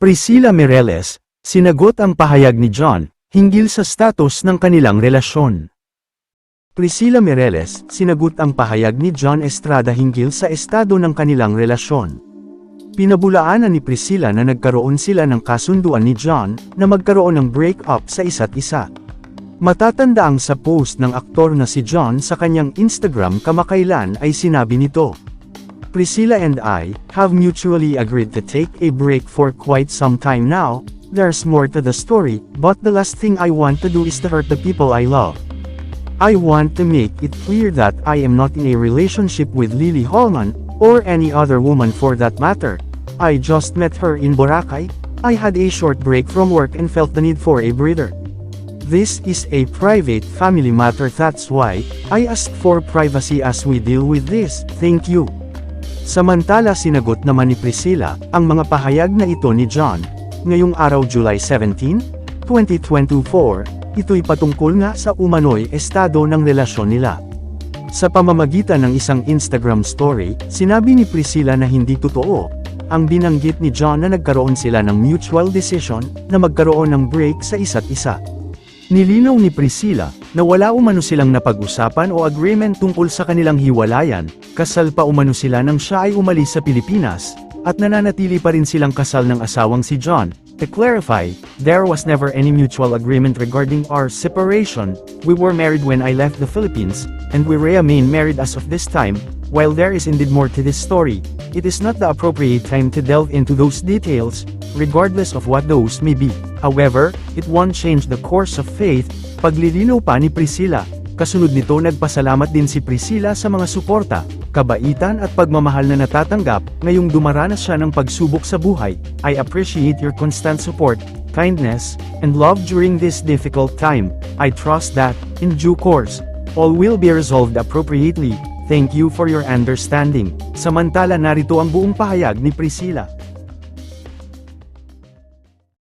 Priscilla Mireles, sinagot ang pahayag ni John, hinggil sa status ng kanilang relasyon. Priscilla Mireles, sinagot ang pahayag ni John Estrada hinggil sa estado ng kanilang relasyon. Pinabulaanan ni Priscilla na nagkaroon sila ng kasunduan ni John na magkaroon ng break-up sa isa't isa. Matatandaang sa post ng aktor na si John sa kanyang Instagram kamakailan ay sinabi nito, Priscilla and I have mutually agreed to take a break for quite some time now. There's more to the story, but the last thing I want to do is to hurt the people I love. I want to make it clear that I am not in a relationship with Lily Holman, or any other woman for that matter. I just met her in Boracay. I had a short break from work and felt the need for a breather. This is a private family matter that's why I asked for privacy as we deal with this. Thank you. Samantala sinagot naman ni Priscilla ang mga pahayag na ito ni John. Ngayong araw July 17, 2024, ito'y patungkol nga sa umano'y estado ng relasyon nila. Sa pamamagitan ng isang Instagram story, sinabi ni Priscilla na hindi totoo, ang binanggit ni John na nagkaroon sila ng mutual decision na magkaroon ng break sa isa't isa. Nilinaw ni Priscilla na wala umano silang napag-usapan o agreement tungkol sa kanilang hiwalayan, kasal pa umano sila nang siya ay umalis sa Pilipinas, at nananatili pa rin silang kasal ng asawang si John. To clarify, there was never any mutual agreement regarding our separation, we were married when I left the Philippines, and we remain married as of this time, while there is indeed more to this story, it is not the appropriate time to delve into those details, regardless of what those may be. However, it won't change the course of faith, paglilinaw pa ni Priscilla. Kasunod nito nagpasalamat din si Priscilla sa mga suporta, kabaitan at pagmamahal na natatanggap, ngayong dumaranas siya ng pagsubok sa buhay. I appreciate your constant support, kindness, and love during this difficult time. I trust that, in due course, all will be resolved appropriately. Thank you for your understanding. Samantala narito ang buong pahayag ni Priscilla.